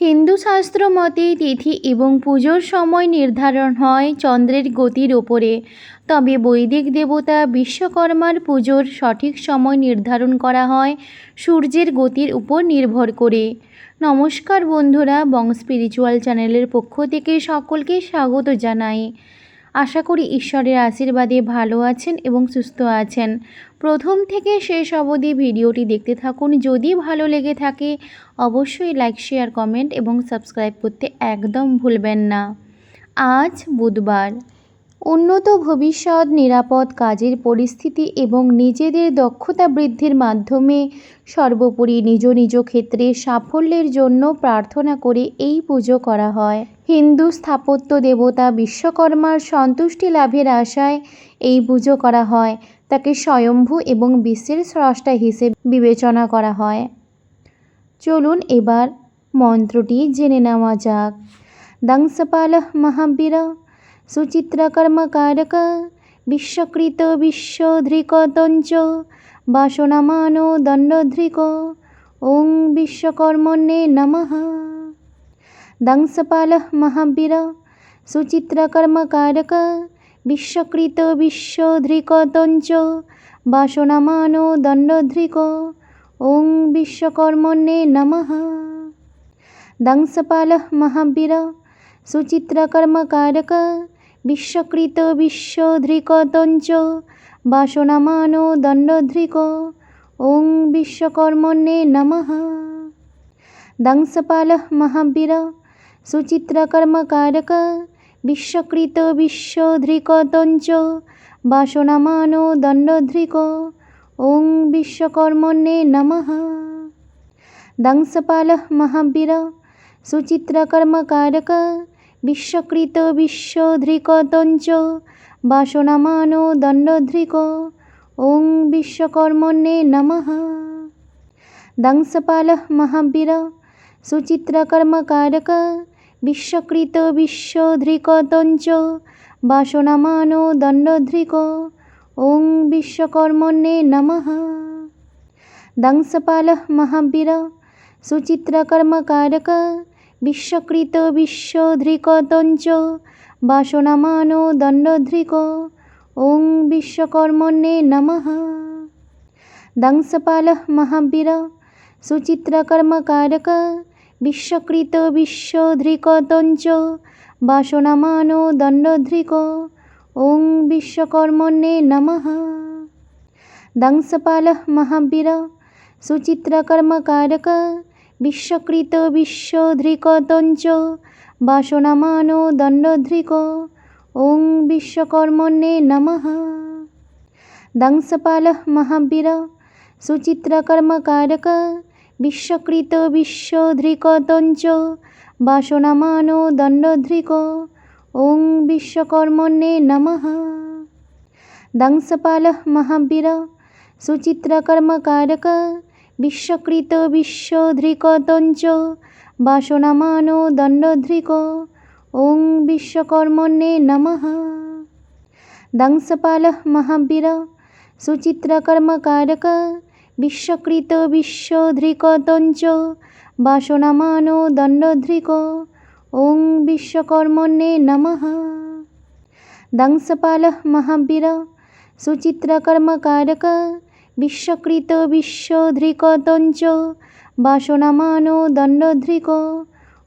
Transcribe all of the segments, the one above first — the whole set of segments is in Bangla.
হিন্দু শাস্ত্র মতে তিথি এবং পুজোর সময় নির্ধারণ হয় চন্দ্রের গতির ওপরে তবে বৈদিক দেবতা বিশ্বকর্মার পুজোর সঠিক সময় নির্ধারণ করা হয় সূর্যের গতির উপর নির্ভর করে। নমস্কার বন্ধুরা, বং স্পিরিচুয়াল চ্যানেলের পক্ষ থেকে সকলকে স্বাগত জানাই। আশা করি ঈশ্বরের আশীর্বাদে ভালো আছেন এবং সুস্থ আছেন। প্রথম থেকে শেষ অবধি ভিডিওটি দেখতে থাকুন। যদি ভালো লেগে থাকে, অবশ্যই লাইক শেয়ার কমেন্ট এবং সাবস্ক্রাইব করতে একদম ভুলবেন না। আজ বুধবার। উন্নত ভবিষ্যৎ, নিরাপদ কাজের পরিস্থিতি এবং নিজেদের দক্ষতা বৃদ্ধির মাধ্যমে সর্বোপরি নিজ নিজ ক্ষেত্রে সাফল্যের জন্য প্রার্থনা করে এই পুজো করা হয়। হিন্দু স্থাপত্য দেবতা বিশ্বকর্মার সন্তুষ্টি লাভের আশায় এই পুজো করা হয়। তাকে স্বয়ম্ভু এবং বিশ্বের স্রষ্টা হিসেবে বিবেচনা করা হয়। চলুন এবার মন্ত্রটি জেনে নেওয়া যাক। দংসপাল মহাবীর সুচিত্রকর্মকারক বিশ্বকৃত বিশ্বধৃকতঞ্চ, বাসনামানো দণ্ডধৃক, ওং বিশ্বকর্মণ্যে নমঃ। দংসপাল মহাবীর সুচিত্রকর্মকারক বিশ্বকৃত বিশ্বধৃকতঞ্চ বাসনামানো দণ্ডধৃক ওং বিশ্বকর্মণ্যে নমঃ দংসপাল মহাবীর সুচিত্রকর্মকারক বিশ্বকৃত বিশ্বধৃকতঞ্চ বাসনামানো দণ্ডধৃক ওং বিশ্বকর্মণ্যে নমঃ দংসপাল মহাবীর সুচিত্রকর্মকারক বিশ্বকৃত বিশ্বধৃকতঞ্চ বাসনামানো দণ্ডধৃক ওং বিশ্বকর্মণ্যে নমঃ দংসপাল মহাবীর সুচিত্রকর্মকারক বিশ্বকৃত বিশ্বধৃকতঞ্চ বাসনামানো দণ্ডধৃক ওং বিশ্বকর্মণ্যে নমঃ দংসপাল মহাবীর সুচিত্রকর্মকারক বিশ্বকৃত বিশ্বধৃকতঞ্চ, বাসনামানো দণ্ডধৃক, ওং বিশ্বকর্মণ্যে নমঃ। দংসপাল মহাবীর সুচিত্রকর্মকারক, বিশ্বকৃত বিশ্বধৃকতঞ্চ, বাসনামানো দণ্ডধৃক, ওং বিশ্বকর্মণ্যে নমঃ। দংসপাল মহাবীর সুচিত্রকর্মকারক বিশ্বকৃত বিশ্বধৃকতঞ্চ, বাসনামানো দণ্ডধৃক, ওং বিশ্বকর্মণ্যে নমঃ। দংসপাল মহাবীর, সুচিত্রকর্মকারক, বিশ্বকৃত বিশ্বধৃকতঞ্চ, বাসনামানো দণ্ডধৃক, ওং বিশ্বকর্মণ্যে নমঃ। দংসপাল মহাবীর, সুচিত্রকর্মকারক বিশ্বকৃত বিশ্বধৃকতঞ্চ, বাসনামানো দণ্ডধৃক, ওং বিশ্বকর্মণ্যে নমঃ। দংসপাল মহাবীর সুচিত্রকর্মকারক, বিশ্বকৃত বিশ্বধৃকতঞ্চ, বাসনামানো দণ্ডধৃক, ওং বিশ্বকর্মণ্যে নমঃ। দংসপাল মহাবীর সুচিত্রকর্মকারক বিশ্বকৃত বিশ্বধৃকতঞ্চ, বাসনামানো দণ্ডধৃক, ওং বিশ্বকর্মণ্যে নমঃ। দংসপাল মহাবীর, সুচিত্রকর্মকারক, বিশ্বকৃত বিশ্বধৃকতঞ্চ, বাসনামানো দণ্ডধৃক,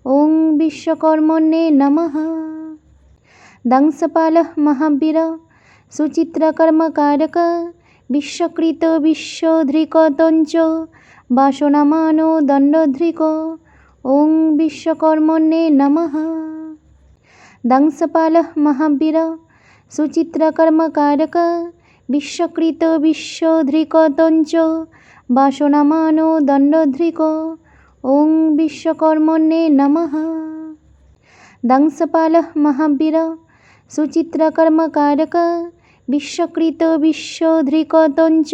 ওং বিশ্বকর্মণ্যে নমঃ। দংসপাল মহাবীর, সুচিত্রকর্মকারক বিশ্বকৃত বিশ্বধৃকতঞ্চ, বাসনামানো দণ্ডধৃক, ওং বিশ্বকর্মণ্যে নমঃ। দংসপাল মহাবীর সুচিত্রকর্মকারক, বিশ্বকৃত বিশ্বধৃকতঞ্চ, বাসনামানো দণ্ডধৃক, ওং বিশ্বকর্মণ্যে নমঃ। দংসপাল মহাবীর সুচিত্রকর্মকারক বিশ্বকৃত বিশ্বধৃকতঞ্চ,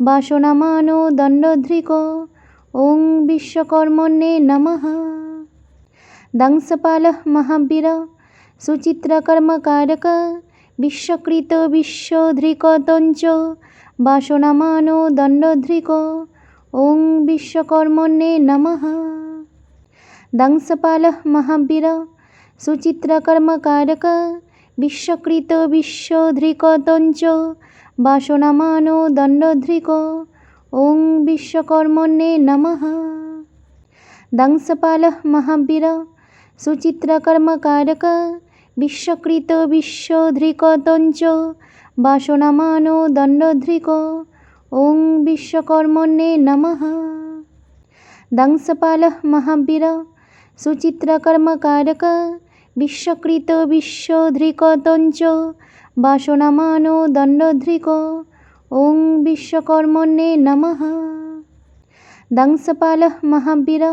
বাসনামানো দণ্ডধৃক, ওং বিশ্বকর্মণ্যে নমঃ। দংসপাল মহাবীর সুচিত্রকর্মকারক, বিশ্বকৃত বিশ্বধৃকতঞ্চ, বাসনামানো দণ্ডধৃক, ওং বিশ্বকর্মণ্যে নমঃ। দংশপালः মহাবীর সুচিত্রকর্মকারক বিশ্বকৃত বিশ্বধৃকতঞ্চ, বাসনামানো দণ্ডধৃক, ওং বিশ্বকর্মণ্যে নমঃ। দংশপালः মহাবীর সুচিত্রকর্মকারক, বিশ্বকৃত বিশ্বধৃকতঞ্চ, বাসনামানো দণ্ডধৃক, ওং বিশ্বকর্মণ্যে নমঃ। দংশপালः মহাবীর সুচিত্রকর্মকারক বিশ্বকৃত বিশ্বধৃকতঞ্চ, বাসনামানো দণ্ডধৃক, ওং বিশ্বকর্মণ্যে নমঃ। দংশপালः মহাবীর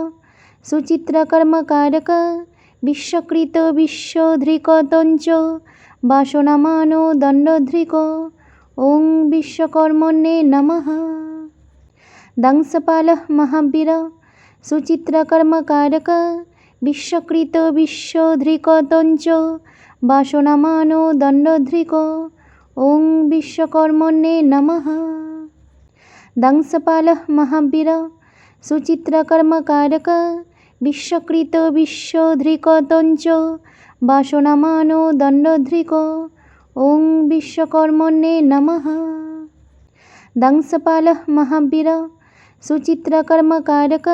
সুচিত্রকর্মকারক, বিশ্বকৃত বিশ্বধৃকতঞ্চ, বাসনামানো দণ্ডধৃক, ওং বিশ্বকর্মণ্যে নমঃ। দংশপালः মহাবীর সুচিত্রকর্মকারক বিশ্বকৃত বিশ্বধৃকতঞ্চ, বাসনামানো দণ্ডধৃক, ওং বিশ্বকর্মণ্যে নমঃ। দংশপালः মহাবীর সুচিত্রকর্মকারক, বিশ্বকৃত বিশ্বধৃকতঞ্চ, বাসনামানো দণ্ডধৃক, ওং বিশ্বকর্মণ্যে নমঃ। দংশপালः মহাবীর সুচিত্রকর্মকারক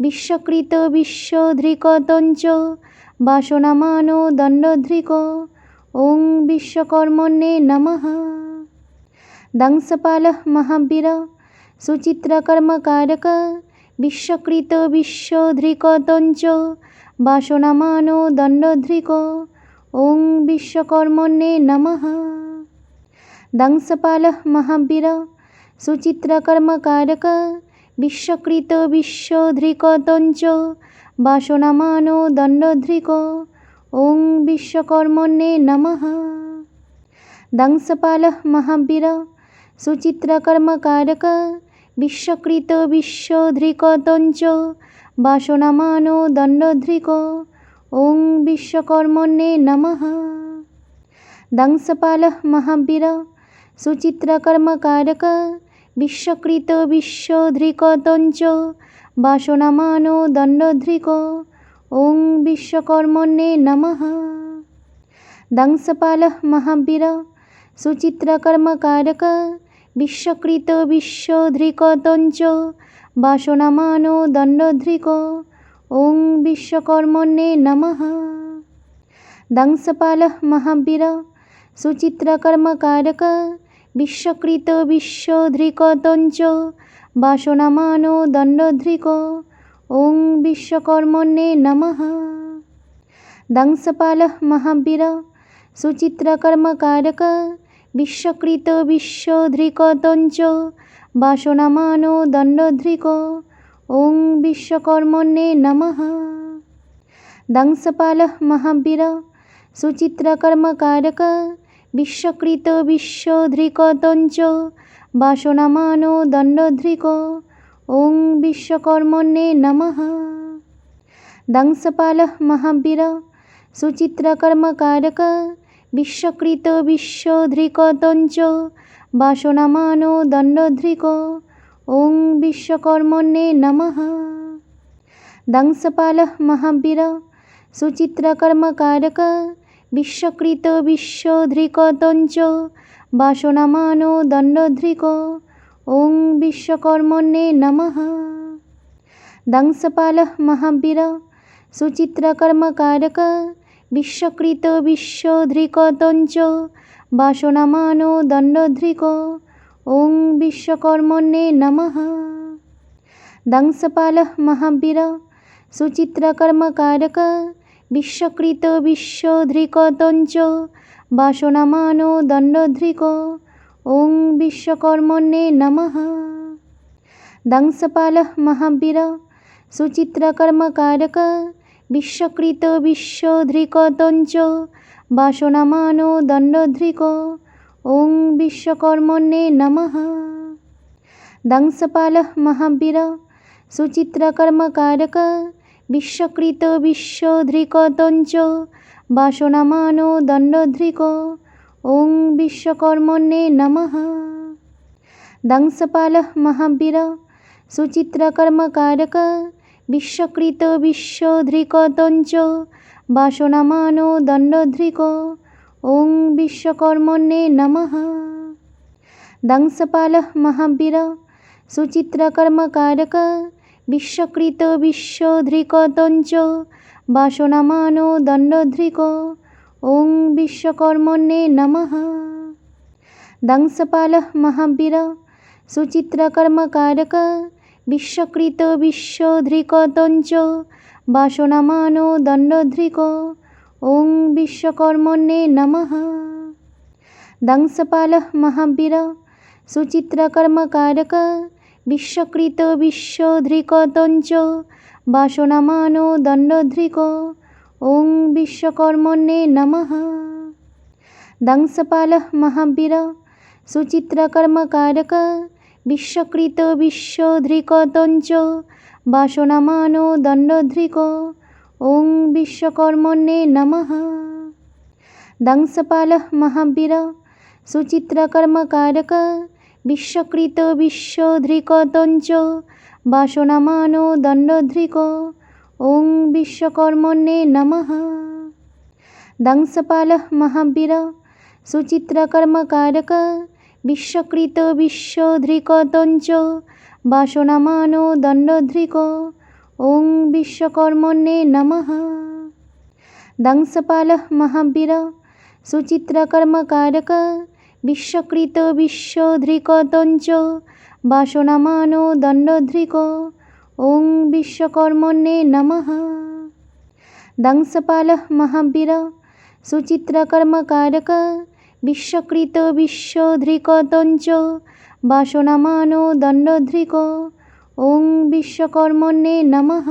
বিশ্বকৃত বিশ্বধৃকতঞ্চ, বাসনামানো দণ্ডধৃক, ওং বিশ্বকর্মণ্যে নমঃ। দংশপালः মহাবীর সুচিত্রকর্মকারক, বিশ্বকৃত বিশ্বধৃকতঞ্চ, বাসনামানো দণ্ডধৃক, ওং বিশ্বকর্মণ্যে নমঃ। দংশপালः মহাবীর সুচিত্রকর্মকারক বিশ্বকৃত বিশ্বধৃকতঞ্চ, বাসনামানো দণ্ডধৃক, ওং বিশ্বকর্মণ্যে নমঃ। দংশপালः মহাবীর, সুচিত্রকর্মকারক, বিশ্বকৃত বিশ্বধৃকতঞ্চ, বাসনামানো দণ্ডধৃক, ওং বিশ্বকর্মণ্যে নমঃ। দংশপালः মহাবীর, সুচিত্রকর্মকারক বিশ্বকৃত বিশ্বধৃকতঞ্চ, বাসনামানো দণ্ডধৃক, ওং বিশ্বকর্মণ্যে নমঃ। দংশপালः মহাবীর সুচিত্রকর্মকারক, বিশ্বকৃত বিশ্বধৃকতঞ্চ, বাসনামানো দণ্ডধৃক, ওং বিশ্বকর্মণ্যে নমঃ। দংশপালः মহাবীর সুচিত্রকর্মকারক বিশ্বকৃত বিশ্বধৃকতঞ্চ, বাসনামানো দণ্ডধৃক, ওং বিশ্বকর্মণ্যে নমঃ। দংশপালः মহাবীর সুচিত্রকর্মকারক, বিশ্বকৃত বিশ্বধৃকতঞ্চ, বাসনামানো দণ্ডধৃক, ওং বিশ্বকর্মণ্যে নমঃ। দংশপালः মহাবীর সুচিত্রকর্মকারক বিশ্বকৃত বিশ্বধৃকতঞ্চ, বাসনামানো দণ্ডধৃক, ওং বিশ্বকর্মণ্যে নমঃ। দংশপালः মহাবীর সুচিত্রকর্মকারক, বিশ্বকৃত বিশ্বধৃকতঞ্চ, বাসনামানো দণ্ডধৃক, ওং বিশ্বকর্মণ্যে নমঃ। দংশপালः মহাবীর সুচিত্রকর্মকারক বিশ্বকৃত বিশ্বধৃকতঞ্চ, বাসনামানো দণ্ডধৃক, ওং বিশ্বকর্মণ্যে নমঃ। দংশপালः মহাবীর সুচিত্রকর্মকারক, বিশ্বকৃত বিশ্বধৃকতঞ্চ, বাসনামানো দণ্ডধৃক, ওং বিশ্বকর্মণ্যে নমঃ। দংশপালः মহাবীর সুচিত্রকর্মকারক বিশ্বকৃত বিশ্বধৃকতঞ্চ, বাসনামানো দণ্ডধৃক, ওং বিশ্বকর্মণ্যে নমঃ। দংশপালः মহাবীর সুচিত্রকর্মকারক, বিশ্বকৃত বিশ্বধৃকতঞ্চ, বাসনামানো দণ্ডধৃক, ওং বিশ্বকর্মণ্যে নমঃ। দংশপালः মহাবীর সুচিত্রকর্মকারক বিশ্বকৃত বিশ্বধৃকতঞ্চ, বাসনামানো দণ্ডধৃক, ওং বিশ্বকর্মণ্যে নমঃ। দংশপালः মহাবীর, সুচিত্রকর্মকারক, বিশ্বকৃত বিশ্বধৃকতঞ্চ, বাসনামানো দণ্ডধৃক, ওং বিশ্বকর্মণ্যে নমঃ। দংশপালः মহাবীর, সুচিত্রকর্মকারক বিশ্বকৃত বিশ্বধৃকতঞ্চ, বাসনামানো দণ্ডধৃক, ওং বিশ্বকর্মণ্যে নমঃ। দংশপালः মহাবীর, সুচিত্রকর্মকারক, বিশ্বকৃত বিশ্বধৃকতঞ্চ, বাসনামানো দণ্ডধৃক, ওং বিশ্বকর্মণ্যে নমঃ। দংশপালः মহাবীর, সুচিত্রকর্মকারক বিশ্বকৃত বিশ্বধৃকতঞ্চ, বাসনামানো দণ্ডধৃক, ওং বিশ্বকর্মণ্যে নমঃ। দংশপালः মহাবীর সুচিত্রকর্মকারক, বিশ্বকৃত বিশ্বধৃকতঞ্চ, বাসনামানো দণ্ডধৃক, ওং বিশ্বকর্মণ্যে নমঃ। দংশপালः মহাবীর সুচিত্রকর্মকারক বিশ্বকৃত বিশ্বধৃকতঞ্চ, বাসনামানো দণ্ডধৃক, ওং বিশ্বকর্মণ্যে নমঃ। দংশপালः মহাবীর সুচিত্রকর্মকারক, বিশ্বকৃত বিশ্বধৃকতঞ্চ, বাসনামানো দণ্ডধৃক, ওং বিশ্বকর্মণ্যে নমঃ। দংশপালः মহাবীর সুচিত্রকর্মকারক বিশ্বকৃত বিশ্বধৃকতঞ্চ, বাসনামানো দণ্ডধৃক, ওং বিশ্বকর্মণ্যে নমঃ। দংশপালः মহাবীর সুচিত্রকর্মকারক, বিশ্বকৃত বিশ্বধৃকতঞ্চ, বাসনামানো দণ্ডধৃক, ওং বিশ্বকর্মণ্যে নমঃ।